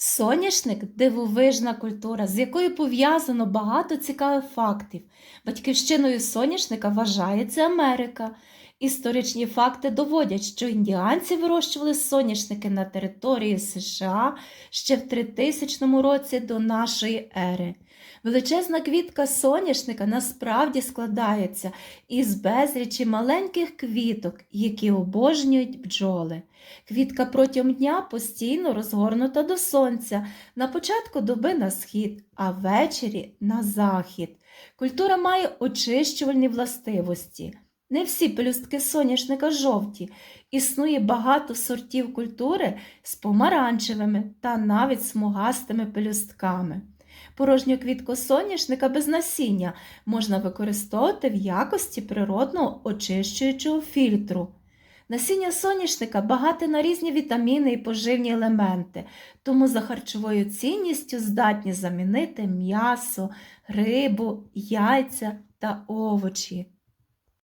Соняшник дивовижна культура, з якою пов'язано багато цікавих фактів. Батьківщиною соняшника вважається Америка. Історичні факти доводять, що індіанці вирощували соняшники на території США ще в 3000 році до нашої ери. Величезна квітка соняшника насправді складається із безлічі маленьких квіток, які обожнюють бджоли. Квітка протягом дня постійно розгорнута до сонця, на початку доби на схід, а ввечері на захід. Культура має очищувальні властивості. Не всі пелюстки соняшника жовті. Існує багато сортів культури з помаранчевими та навіть смугастими пелюстками. Порожню квітку соняшника без насіння можна використовувати в якості природного очищуючого фільтру. Насіння соняшника багате на різні вітаміни і поживні елементи, тому за харчовою цінністю здатні замінити м'ясо, рибу, яйця та овочі.